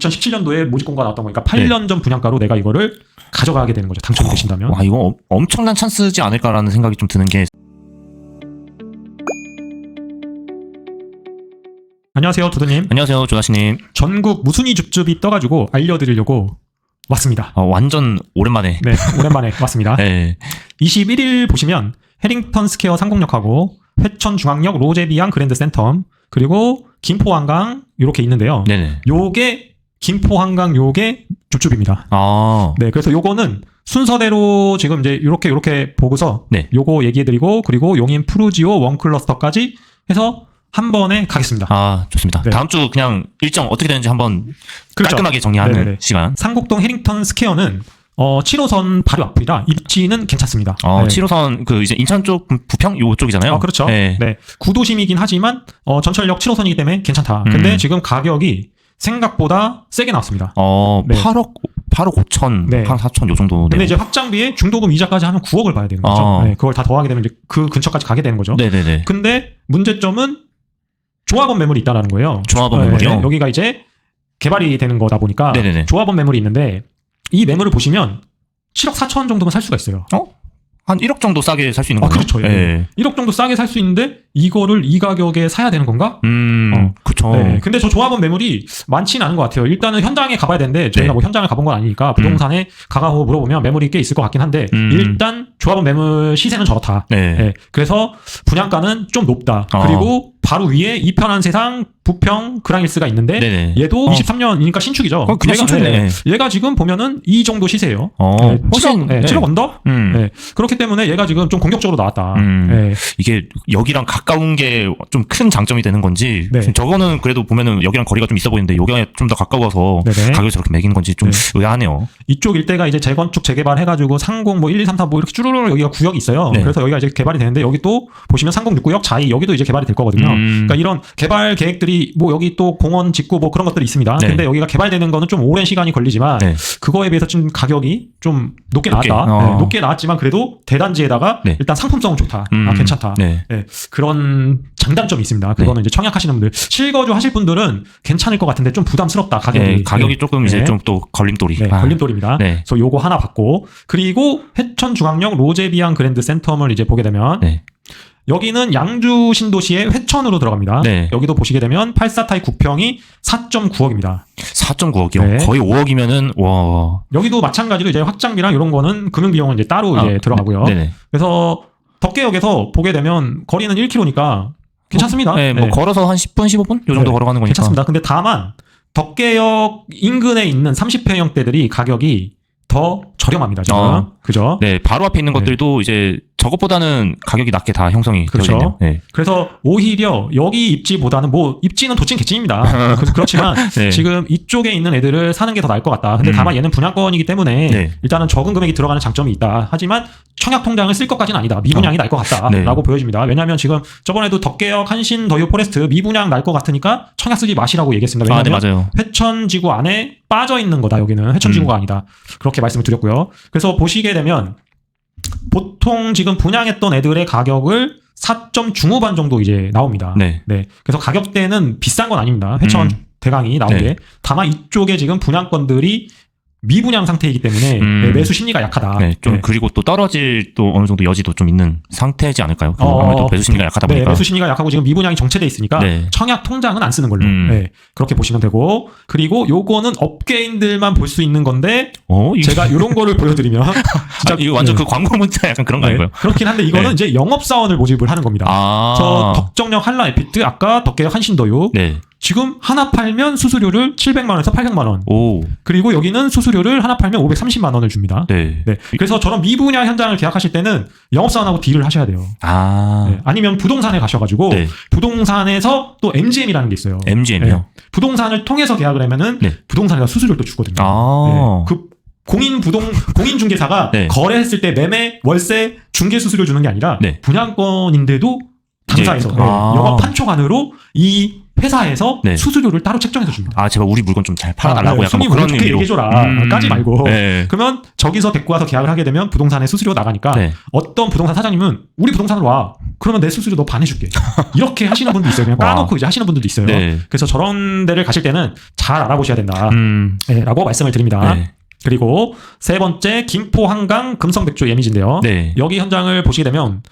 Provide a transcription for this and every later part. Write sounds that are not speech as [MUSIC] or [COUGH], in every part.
2017년도에 모집 공고가 나왔던 거니까 8년 전 분양가로 내가 이거를 가져가게 되는 거죠. 당첨이 되신다면. 와 이거 엄- 엄청난 찬스지 않을까라는 생각이 좀 드는 게 안녕하세요, 두두님. 안녕하세요 조다시님 전국 무순위 줍줍이 떠가지고 알려드리려고 왔습니다. 어, 완전 오랜만에 네, 오랜만에 [LAUGHS] 왔습니다. 네. 21일 보시면 해링턴 스퀘어 상공역하고 회천 중앙역 로제비앙 그랜드 센텀 그리고 김포 한강 이렇게 있는데요. 네네 요게 김포 한강 요게 줍줍입니다. 아 네, 그래서 요거는 순서대로 지금 이제 이렇게 이렇게 보고서 네. 요거 얘기해 드리고 그리고 용인 프루지오 원 클러스터까지 해서 한 번에 가겠습니다. 아, 좋습니다. 네. 다음 주 그냥 일정 어떻게 되는지 한번 그렇죠. 깔끔하게 정리하는 네네네. 시간. 상곡동 해링턴 스퀘어는 어 7호선 바로 앞이라 입지는 괜찮습니다. 어, 네. 7호선 그 이제 인천 쪽 부- 부평 요쪽이잖아요. 아, 그렇죠. 네. 네. 구도심이긴 하지만 어, 전철역 7호선이기 때문에 괜찮다. 근데 음. 지금 가격이 생각보다 세게 나왔습니다. 어, 네. 8억 8억 5천, 네. 8억 4천 요 정도. 근데 네. 이제 확장비에 중도금 이자까지 하면 9억을 봐야 되는 거죠. 어. 네, 그걸 다 더하게 되면 이제 그 근처까지 가게 되는 거죠. 네, 네, 네. 근데 문제점은 조합원 매물이 있다라는 거예요. 조합원 네, 매물이요? 여기가 이제 개발이 되는 거다 보니까 네, 네, 네. 조합원 매물이 있는데 이 매물을 보시면 7억 4천 정도면 살 수가 있어요. 한 1억 정도 싸게 살 수 있는 아, 거예요. 그렇죠. 예. 네. 1억 정도 싸게 살 수 있는데 이거를 이 가격에 사야 되는 건가? 음, 어. 그쵸. 네. 근데 저 조합원 매물이 많지는 않은 것 같아요. 일단은 현장에 가봐야 되는데 저희가 네. 뭐 현장을 가본 건 아니니까 부동산에 가가고 물어보면 매물이 꽤 있을 것 같긴 한데 음. 일단 조합원 매물 시세는 저렇다. 네. 네. 그래서 분양가는 좀 높다. 어. 그리고 바로 위에 이편한 세상 부평 그랑일스가 있는데 네네. 얘도 어. 23년이니까 신축이죠. 어, 그냥 얘가, 신축이네. 네. 얘가 지금 보면은 이 정도 시세예요. 어, 네. 훨씬, 7억, 네. 네. 7억 언더? 음. 네. 그렇기 때문에 얘가 지금 좀 공격적으로 나왔다. 음. 네. 이게 여기랑 가까운 게 좀 큰 장점이 되는 건지 네. 저거는 그래도 보면은 여기랑 거리가 좀 있어 보이는데 여기가 좀 더 가까워서 네네. 가격이 저렇게 매기는 건지 좀 네. 의아하네요. 이쪽 일대가 이제 재건축 재개발 해가지고 상공 뭐 1, 2, 3, 4 뭐 이렇게 쭈루루 여기가 구역이 있어요. 네. 그래서 여기가 이제 개발이 되는데 여기 또 보시면 상공 6구역 자이 여기도 이제 개발이 될 거거든요. 음. 그러니까 이런 개발 계획들이 뭐 여기 또 공원 짓고 뭐 그런 것들이 있습니다. 네. 근데 여기가 개발되는 거는 좀 오랜 시간이 걸리지만 네. 그거에 비해서 좀 가격이 좀 높게 높게, 나왔다. 어. 네, 높게 나왔지만 그래도 대단지에다가 네. 일단 상품성은 좋다. 음. 아 괜찮다. 네. 네, 그런 장단점이 있습니다. 그거는 이제 청약하시는 분들 실거주 하실 분들은 괜찮을 것 같은데 좀 부담스럽다 가격이. 네, 가격이 조금 이제 네. 좀또 걸림돌이. 네, 아. 걸림돌입니다. 네. 그래서 요거 하나 받고 그리고 회천 중앙역 로제비앙 그랜드 센텀을 이제 보게 되면 네. 여기는 양주 신도시의 회천으로 들어갑니다. 네. 여기도 보시게 되면 84타입 국평이 4.9억입니다. 4.9억이요. 네. 거의 5억이면은 와. 여기도 마찬가지로 이제 확장비랑 이런 거는 금융 비용은 이제 따로 아, 이제 들어가고요. 네네. 그래서 덕계역에서 보게 되면 거리는 1km니까 괜찮습니다. 네, 뭐 네, 걸어서 한 10분 15분 요 정도 네, 걸어가는 거니까. 괜찮습니다. 근데 다만 덕계역 인근에 있는 30평형대들이 가격이 더 저렴합니다. 지금 어. 그죠? 네, 바로 앞에 있는 네. 것들도 이제 저것보다는 가격이 낮게 다 형성이 그렇죠. 되어 있네요. 네. 그래서 오히려 여기 입지보다는 뭐 입지는 도찐 개찐입니다. [LAUGHS] 그- 그렇지만 네. 지금 이쪽에 있는 애들을 사는 게 더 나을 것 같다. 근데 음. 다만 얘는 분양권이기 때문에 네. 일단은 적은 금액이 들어가는 장점이 있다. 하지만 청약 통장을 쓸 것까지는 아니다. 미분양이 날것 같다라고 네. 보여집니다. 왜냐하면 지금 저번에도 덕계역, 한신, 더이오 포레스트 미분양 날 것 같으니까 청약 쓰지 마시라고 얘기했습니다. 아, 네, 왜냐하면 맞아요. 회천지구 안에 빠져 있는 거다. 여기는 회천지구가 아니다. 그렇게 말씀을 드렸고요. 그래서 보시게 되면 보통 지금 분양했던 애들의 가격을 4점 중후반 정도 이제 나옵니다. 네. 네. 그래서 가격대는 비싼 건 아닙니다. 회천 음. 대강이 나온 네. 게. 다만 이쪽에 지금 분양권들이 미분양 상태이기 때문에 음. 네, 매수 심리가 약하다. 네, 좀 네. 그리고 또 떨어질 또 어느 정도 여지도 좀 있는 상태지 않을까요? 그 어, 아무래도 매수 심리가 약하다 네, 보니까. 매수 심리가 약하고 지금 미분양이 정체돼 있으니까 네. 청약 통장은 안 쓰는 걸로. 음. 네, 그렇게 보시면 되고 그리고 요거는 업계인들만 볼 수 있는 건데 어, 제가 이런 거를 보여드리면 [LAUGHS] 진짜 이거 완전 네. 그 광고 문자 약간 그런 거 네, 아닌가요? 그렇긴 한데 이거는 네. 이제 영업사원을 모집을 하는 겁니다. 아. 저 덕정역 한라 에피트 아까 덕계역 한신도요 네. 지금 하나 팔면 수수료를 700만 원에서 800만 원 오. 그리고 여기는 수수료를 하나 팔면 530만 원을 줍니다. 네. 네. 그래서 저런 미분양 현장을 계약하실 때는 영업사원하고 딜을 하셔야 돼요. 아. 네. 아니면 부동산에 가셔가지고 네. 부동산에서 또 MGM이라는 게 있어요. MGM이요. 네. 부동산을 통해서 계약을 하면은 네. 부동산에서 수수료를 또 주거든요. 아. 네. 그 공인 부동 공인 중개사가 네. 거래했을 때 매매 월세 중개 수수료 주는 게 아니라 네. 분양권인데도 당사에서 이제- 네. 아. 영업 판촉안으로 이 회사에서 네. 수수료를 따로 책정해서 줍니다. 아 제발 우리 물건 좀 잘 팔아달라고 아, 네. 약간 뭐 그런 좋게 의미로. 얘기해줘라. 까지 말고. 네. 그러면 저기서 데리고 와서 계약을 하게 되면 부동산에 수수료 나가니까 네. 어떤 부동산 사장님은 우리 부동산으로 와. 그러면 내 수수료 너 반 해줄게. 이렇게 하시는 분도 있어요. 그냥 [LAUGHS] 와. 까놓고 이제 하시는 분들도 있어요. 네. 그래서 저런 데를 가실 때는 잘 알아보셔야 된다. 음. 네, 라고 말씀을 드립니다. 네. 그리고 세 번째 김포 한강 금성백조 예미지인데요. 네. 여기 현장을 보시게 되면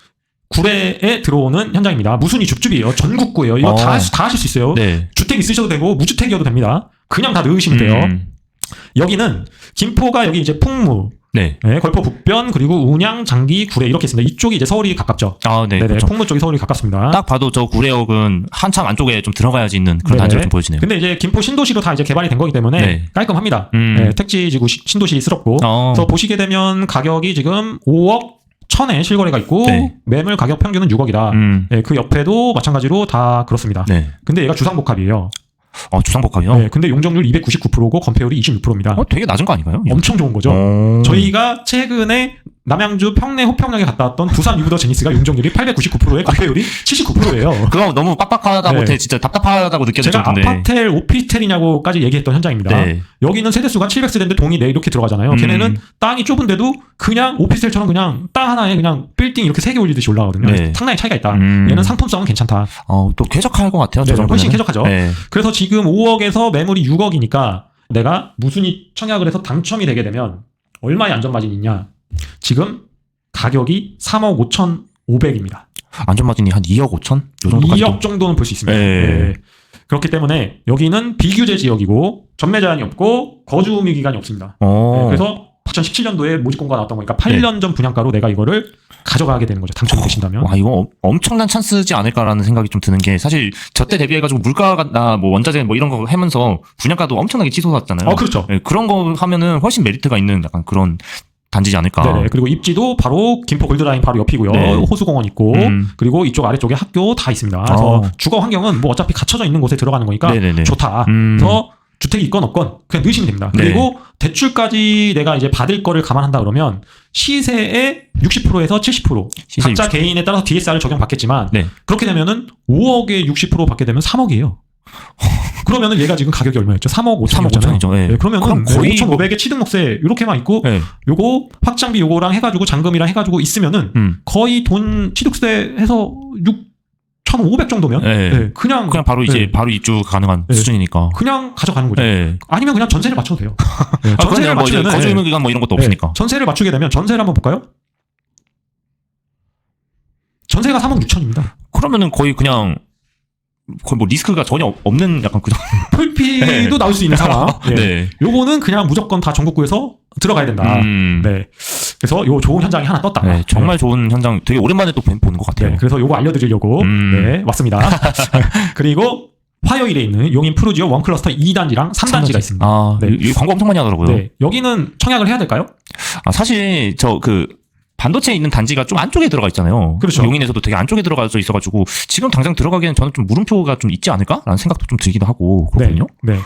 구례에 들어오는 현장입니다. 무순이 줍줍이에요. 전국구예요. 이거 어. 다, 하- 다 하실 수 있어요. 네. 주택 있으셔도 되고 무주택이어도 됩니다. 그냥 다 넣으시면 돼요. 음. 여기는 김포가 여기 이제 풍무, 네. 네, 걸포 북변 그리고 운양, 장기, 구례 이렇게 있습니다. 이쪽이 이제 서울이 가깝죠. 아, 네. 네, 네, 그렇죠. 풍무 쪽이 서울이 가깝습니다. 딱 봐도 저 구례역은 한참 안쪽에 좀 들어가야지 있는 그런 네네. 단지가 좀 보여지네요. 근데 이제 김포 신도시로 다 이제 개발이 된 거기 때문에 네. 깔끔합니다. 음. 네, 택지지구 시- 신도시스럽고 어. 그래서 보시게 되면 가격이 지금 5억 천에 실거래가 있고 네. 매물 가격 평균은 6억이다. 음. 그 옆에도 마찬가지로 다 그렇습니다. 네. 근데 얘가 주상복합이에요. 어, 주상복합이요? 네, 근데 용적률 299%고 건폐율이 26%입니다. 어, 되게 낮은 거 아닌가요? 엄청 좋은 거죠. 어. 저희가 최근에 남양주 평내 호평역에 갔다 왔던 부산 유부더 제니스가 용적률이 899%에 건폐율이 79%예요. 그거 너무 빡빡하다 네. 못해 진짜 답답하다고 느껴질 제가 정도인데. 아파텔, 오피스텔이냐고까지 얘기했던 현장입니다. 네. 여기는 세대수가 700세대인데 동이 네 이렇게 들어가잖아요. 음. 걔네는 땅이 좁은데도 그냥 오피스텔처럼 그냥 땅 하나에 그냥 빌딩 이렇게 세 개 올리듯이 올라가거든요. 네. 상당히 차이가 있다. 음. 얘는 상품성은 괜찮다. 어, 또 쾌적할 것 같아요. 네, 저. 훨씬 쾌적하죠. 네. 그래서 지금 5억에서 매물이 6억이니까 내가 무순이 청약을 해서 당첨이 되게 되면 얼마의 안전마진이 있냐? 지금 가격이 3억 5,500입니다. 안전마진이 한 2억 5천? 요 정도까지. 2억 정도는 볼 수 있습니다. 네. 네. 그렇기 때문에 여기는 비규제 지역이고 전매 제한이 없고 거주 의무 기간이 없습니다. 어. 네, 그래서 2017년도에 모집 공고가 나왔던 거니까 8년 전 분양가로 내가 이거를 가져가게 되는 거죠. 당첨이 되신다면. 와 이거 엄- 엄청난 찬스지 않을까라는 생각이 좀 드는 게 사실 저때 대비해가지고 물가나 뭐 원자재 뭐 이런 거 하면서 분양가도 엄청나게 치솟았잖아요. 어, 그렇죠. 네, 그런 거 하면은 훨씬 메리트가 있는 약간 그런 단지지 않을까. 네네. 그리고 입지도 바로 김포 골드라인 바로 옆이고요. 네. 호수공원 있고 음. 그리고 이쪽 아래쪽에 학교 다 있습니다. 그래서 어. 주거 환경은 뭐 어차피 갇혀져 있는 곳에 들어가는 거니까 네네네. 좋다. 음. 그래서 주택이 있건 없건 그냥 넣으시면 됩니다. 네. 그리고 대출까지 내가 이제 받을 거를 감안한다 그러면 시세의 60%에서 70% 시세 각자 개인에 따라서 DSR을 적용받겠지만 네. 그렇게 되면은 5억에 60% 받게 되면 3억이에요. [LAUGHS] 그러면은 얘가 지금 가격이 얼마였죠? 3억 3억 5천이었잖아요. 5천이죠. 네. 네, 그러면은 그럼 거의 5,500에 취등록세 이렇게만 있고 네. 요거 확장비 요거랑 해가지고 잔금이랑 해가지고 있으면은 음. 거의 돈 취득세 해서 6,500 정도면 네. 네, 그냥 그냥 바로 이제 네. 바로 입주 가능한 네. 수준이니까. 그냥 가져가는 거죠. 네. 아니면 그냥 전세를 맞춰도 돼요. 네, [LAUGHS] 아, 전세를 전세를 뭐 이제 맞추면 거주 의무 기간 뭐 이런 것도 없으니까. 전세를 맞추게 되면 전세를 한번 볼까요? 전세가 3억 6천입니다. 그러면은 거의 그냥 거의 뭐 리스크가 전혀 없- 없는 약간 그 정도. [LAUGHS] 풀피도 네. 나올 수 있는 상황. 네. 네. 요거는 그냥 무조건 다 전국구에서 들어가야 된다. 음. 네. 그래서 요 좋은 현장이 하나 떴다. 네, 정말 좋은 현장 되게 오랜만에 또 보- 보는 것 네. 같아요. 네, 그래서 요거 알려드리려고 음. 네, 왔습니다. [LAUGHS] 그리고 화요일에 있는 용인 푸르지오 원클러스터 2단지랑 3단지가 있습니다. 아, 네. 이, 이 광고 엄청 많이 하더라고요. 네. 여기는 청약을 해야 될까요? 아, 사실 저 그 반도체에 있는 단지가 좀 안쪽에 들어가 있잖아요. 그렇죠. 용인에서도 되게 안쪽에 들어가서 있어가지고 지금 당장 들어가기에는 저는 좀 물음표가 좀 있지 않을까라는 생각도 좀 들기도 하고 그렇거든요. 네. 네.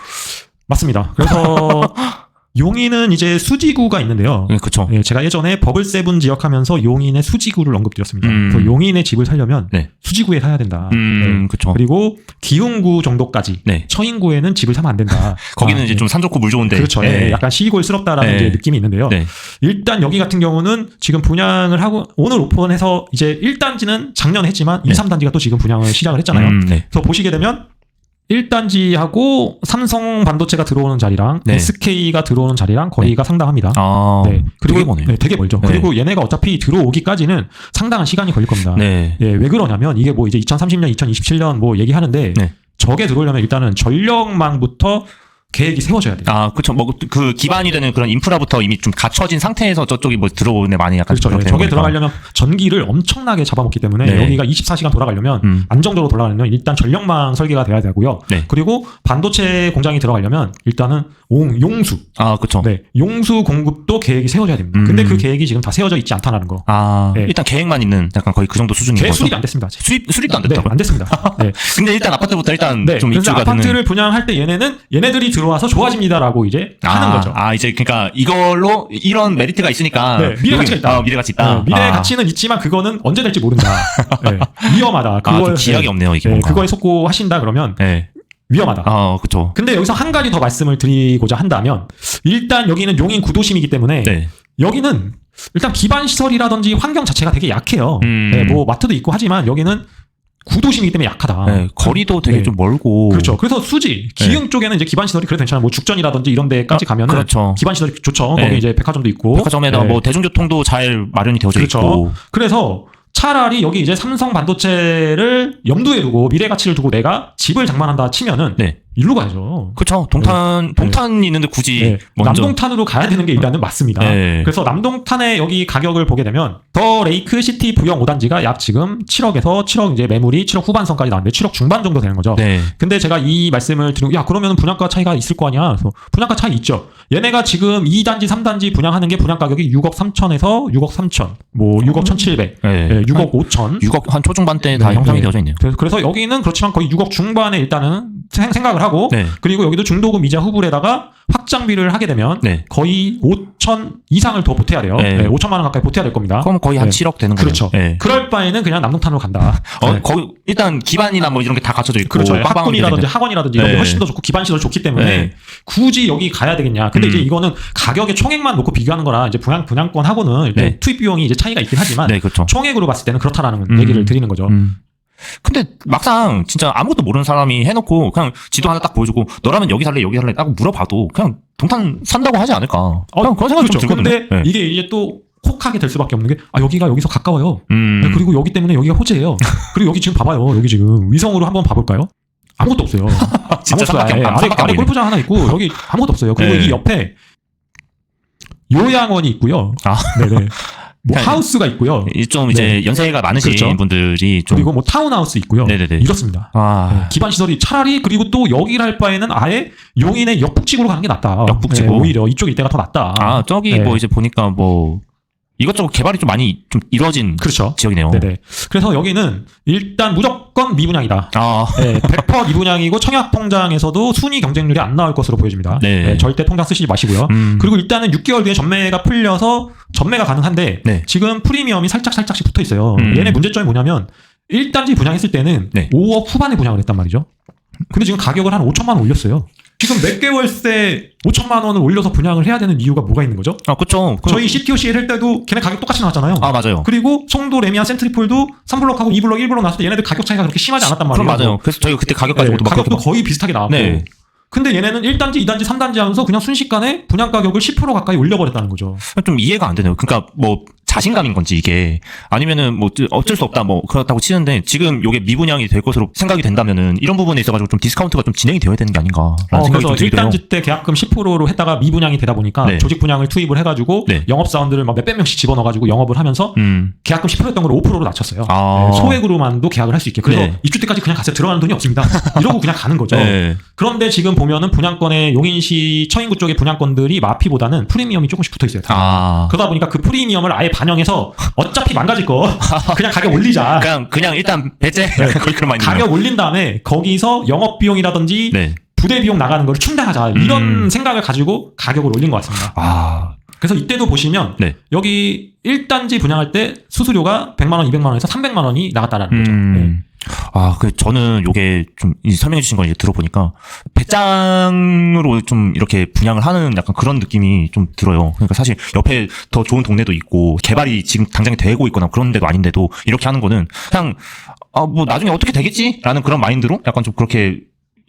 맞습니다. 그래서 [LAUGHS] 용인은 이제 수지구가 있는데요. 네, 그렇죠. 예, 제가 예전에 버블 세븐 지역 하면서 용인의 수지구를 언급드렸습니다. 음. 그래서 용인의 집을 살려면 네. 수지구에 사야 된다. 음, 그렇죠. 네. 그리고 기흥구 정도까지 네. 처인구에는 집을 사면 안 된다. [LAUGHS] 거기는 아, 이제 네. 좀산 좋고 물 좋은데. 그렇죠. 네. 예, 약간 시골스럽다라는 네. 이제 느낌이 있는데요. 네. 일단 여기 같은 경우는 지금 분양을 하고 오늘 오픈해서 이제 1단지는 작년에 했지만 2, 네. 3단지가 또 지금 분양을 시작을 했잖아요. 음, 네. 그래서 보시게 되면 1단지하고 삼성 반도체가 들어오는 자리랑 네. SK가 들어오는 자리랑 거리가 상당합니다. 아, 네. 그리고 머네요. 네, 되게 멀죠. 네. 그리고 얘네가 어차피 들어오기까지는 상당한 시간이 걸릴 겁니다. 네. 예, 왜 그러냐면 이게 뭐 이제 2030년, 2027년 뭐 얘기하는데 네. 저게 들어오려면 일단은 전력망부터 계획이 세워져야 돼요. 아, 그렇죠. 뭐그 기반이 되는 그런 인프라부터 이미 좀 갖춰진 상태에서 저쪽이 뭐 들어오네 많이 약간 그렇죠. 예, 저게 거니까. 들어가려면 전기를 엄청나게 잡아먹기 때문에 네. 여기가 24시간 돌아가려면 음. 안정적으로 돌아가려면 일단 전력망 설계가 돼야 되고요. 네. 그리고 반도체 공장이 들어가려면 일단은 옹, 용수, 아, 그렇죠. 네, 용수 공급도 계획이 세워져야 됩니다. 음. 근데 그 계획이 지금 다 세워져 있지 않다는 거. 아, 네. 일단 계획만 있는 약간 거의 그 정도 수준인 거죠. 수립이 안 됐습니다. 아직. 수립 수립도 안 네, 됐다고요? 안 됐습니다. 네. [LAUGHS] 근데 일단 아파트부터 일단 네, 좀 입주가. 아파트를 분양할 때 얘네는 얘네들이 들 어와서 좋아집니다라고 이제 하는 아, 거죠. 아, 이제 그러니까 이걸로 이런 메리트가 있으니까 네, 미래 가치가 있다. 아, 미래 가치 있다. 네, 미래의 아, 가치는 있지만 그거는 언제 될지 모른다. [LAUGHS] 네, 위험하다. 아, 그걸 좀 기약이 없네요, 이게 네, 뭔가. 그거에 속고 하신다 그러면 네. 위험하다. 아, 그쵸. 근데 여기서 한 가지 더 말씀을 드리고자 한다면 일단 여기는 용인 구도심이기 때문에 네. 여기는 일단 기반 시설이라든지 환경 자체가 되게 약해요. 음. 네, 뭐 마트도 있고 하지만 여기는 구도심이기 때문에 약하다. 네, 거리도 되게 네. 좀 멀고. 그렇죠. 그래서 수지 기흥 쪽에는 이제 기반 시설이 그래도 괜찮아. 뭐 죽전이라든지 이런 데까지 가면 은 그렇죠. 기반 시설이 좋죠. 네. 거기 이제 백화점도 있고. 백화점에다 네. 뭐 대중교통도 잘 마련이 되어져 그렇죠. 있고. 그래서 차라리 여기 이제 삼성 반도체를 염두에 두고 미래 가치를 두고 내가 집을 장만한다 치면은 네. 일로 가야죠. 그렇죠. 동탄, 동탄 있는데 굳이 네. 먼저. 남동탄으로 가야 되는 게 일단은 맞습니다. 네. 그래서 남동탄의 여기 가격을 보게 되면 더 레이크 시티 부영 5단지가 약 지금 7억에서 7억 이제 매물이 7억 후반선까지 나왔는데 7억 중반 정도 되는 거죠. 네. 근데 제가 이 말씀을 드리고 야 그러면 분양가 차이가 있을 거 아니야. 그래서 분양가 차이 있죠. 얘네가 지금 2단지 3단지 분양하는 게 분양 가격이 6억 3천에서 6억 3천, 뭐 6억 1,700, 네. 예, 6억 5천. 6억 한 초중반 때다 네, 형성이 네. 되어져 있네요. 그래서, 그래서 여기는 그렇지만 거의 6억 중반에 일단은 생- 생각을 하고 네. 그리고 여기도 중도금 이자 후불에다가 확장비를 하게 되면 네. 거의 5천 이상을 더 보태야 돼요. 네. 네, 5천만 원 가까이 보태야 될 겁니다. 그럼 거의 한 네. 7억 되는 거예요. 그렇죠. 네. 그럴 바에는 그냥 남동탄으로 간다. 어, 네. 거기 일단 기반이나 뭐 이런 게 다 갖춰져 있고 그렇죠. 빵빵하게 학군이라든지 되는데. 학원이라든지 이런 게 네. 훨씬 더 좋고 기반 시설 좋기 때문에 네. 굳이 여기 가야 되겠냐. 근데 음. 이제 이거는 가격의 총액만 놓고 비교하는 거라 이제 분양 분양권 하고는 일단 네. 투입 비용이 이제 차이가 있긴 하지만 네, 그렇죠. 총액으로 봤을 때는 그렇다라는 음. 얘기를 드리는 거죠. 음. 근데 막상 진짜 아무것도 모르는 사람이 해놓고 그냥 지도 하나 딱 보여주고 너라면 여기 살래 여기 살래 딱 물어봐도 그냥 동탄 산다고 하지 않을까. 그냥 그런 생각이 좀 들거든요. 어, 근데 네. 이게 이제 또 혹하게 될 수밖에 없는 게 아 여기가 여기서 가까워요. 음. 네, 그리고 여기 때문에 여기가 호재예요. 그리고 여기 지금 봐봐요. 여기 지금 위성으로 한번 봐볼까요? 아무것도 없어요. [LAUGHS] 진짜 아무것도 없- 아래, 아래 안 보이네. 골프장 하나 있고 여기 아무것도 없어요. 그리고 네. 이 옆에 요양원이 있고요. 아. 네네. 뭐 그냥 하우스가 있고요. 이 좀 이제 연세가 많으신 그렇죠. 분들이 좀 그리고 뭐 타운하우스 있고요. 네네네. 이렇습니다. 네, 아, 기반 시설이 차라리 그리고 또 여기를 할 바에는 아예 용인의 역북지구로 가는 게 낫다. 역북지구. 네, 오히려 이쪽 일대가 더 낫다. 아 저기 네. 뭐 이제 보니까 뭐 이것저것 개발이 좀 많이 좀 이루어진 그렇죠. 지역이네요. 네네. 그래서 여기는 일단 무조건 미분양이다. 아, 네, 100% 미분양이고 청약 통장에서도 순위 경쟁률이 안 나올 것으로 보여집니다. 네. 절대 통장 쓰시지 마시고요. 음. 그리고 일단은 6개월 뒤에 전매가 풀려서 전매가 가능한데 네. 지금 프리미엄이 살짝 살짝씩 붙어 있어요. 음. 얘네 문제점이 뭐냐면 1단지 분양했을 때는 네. 5억 후반에 분양을 했단 말이죠. 근데 지금 가격을 한 5천만 원 올렸어요. 지금 몇 개월새 5천만 원을 올려서 분양을 해야 되는 이유가 뭐가 있는 거죠? 아 그렇죠. 저희 CTOCL 할 때도 걔네 가격 똑같이 나왔잖아요. 아 맞아요. 그리고 송도 레미안 센트리폴도 3블록하고 2블록 1블록 나왔을 때 얘네들 가격 차이가 그렇게 심하지 않았단 말이에요. 그럼 맞아요. 그래서 저희가 그때 가격 가지고 네, 또막 가격도 그렇게 거의 비슷하게 나왔고 네. 근데 얘네는 1단지, 2단지, 3단지 하면서 그냥 순식간에 분양 가격을 10% 가까이 올려버렸다는 거죠. 막좀 이해가 안 되네요. 그러니까 뭐 자신감인 건지 이게 아니면은 뭐 어쩔 수 없다 뭐 그렇다고 치는데 지금 요게 미분양이 될 것으로 생각이 된다면은 이런 부분에 있어가지고 좀 디스카운트가 좀 진행이 되어야 되는 게 아닌가라는 어, 생각이 좀 그래서. 1단지 때 계약금 10%로 했다가 미분양이 되다 보니까 네. 조직 분양을 투입을 해가지고 네. 영업 사원들을 막 몇백 명씩 집어넣어가지고 영업을 하면서 음. 계약금 10%였던 걸 5%로 낮췄어요. 아. 네, 소액으로만도 계약을 할 수 있게. 그래서 네. 입주 때까지 그냥 가세요. 들어가는 돈이 없습니다. [LAUGHS] 이러고 그냥 가는 거죠. 네. 그런데 지금 보면은 분양권에 용인시 처인구 쪽의 분양권들이 마피보다는 프리미엄이 조금씩 붙어 있어요. 다. 아. 그러다 보니까 그 프리미엄을 아예 반영해서 어차피 망가질 거 그냥 가격 올리자. 그냥 그냥 일단 배제 거의 그런 마인드. 가격 올린 다음에 거기서 영업 비용이라든지 네. 부대 비용 나가는 걸 충당하자 이런 음. 생각을 가지고 가격을 올린 것 같습니다. 아. 그래서 이때도 보시면 네. 여기 1단지 분양할 때 수수료가 100만 원, 200만 원에서 300만 원이 나갔다라는 거죠. 네. 음. 아, 그 저는 요게 좀 이 설명해 주신 거 이제 들어보니까 배짱으로 좀 이렇게 분양을 하는 약간 그런 느낌이 좀 들어요. 그러니까 사실 옆에 더 좋은 동네도 있고 개발이 지금 당장에 되고 있거나 그런 데도 아닌데도 이렇게 하는 거는 그냥 아, 뭐 나중에 어떻게 되겠지라는 그런 마인드로 약간 좀 그렇게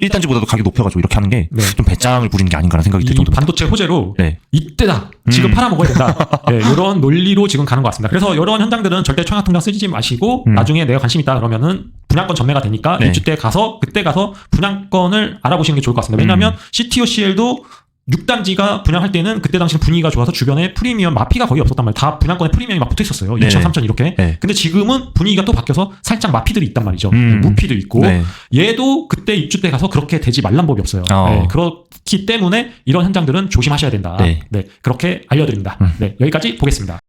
1단지보다도 가격 높여가지고 이렇게 하는 게 좀 네. 배짱을 부리는 게 아닌가라는 생각이 들이 정도입니다. 반도체 호재로 네. 이때다. 지금 음. 팔아먹어야 된다. [LAUGHS] 네, 이런 논리로 지금 가는 것 같습니다. 그래서 이런 현장들은 절대 청약통장 쓰지 마시고 음. 나중에 내가 관심 있다 그러면은 분양권 전매가 되니까 네. 입주 때 가서 그때 가서 분양권을 알아보시는 게 좋을 것 같습니다. 왜냐하면 음. CTOCL도 6단지가 분양할 때는 그때 당시 분위기가 좋아서 주변에 프리미엄 마피가 거의 없었단 말이에요. 다 분양권에 프리미엄이 막 붙어 있었어요. 네. 2천, 3천 이렇게. 네. 근데 지금은 분위기가 또 바뀌어서 살짝 마피들이 있단 말이죠. 음. 무피도 있고 네. 얘도 그때 입주 때 가서 그렇게 되지 말란 법이 없어요. 어. 네, 그렇기 때문에 이런 현장들은 조심하셔야 된다. 네. 그렇게 알려드립니다. 음. 네, 여기까지 보겠습니다.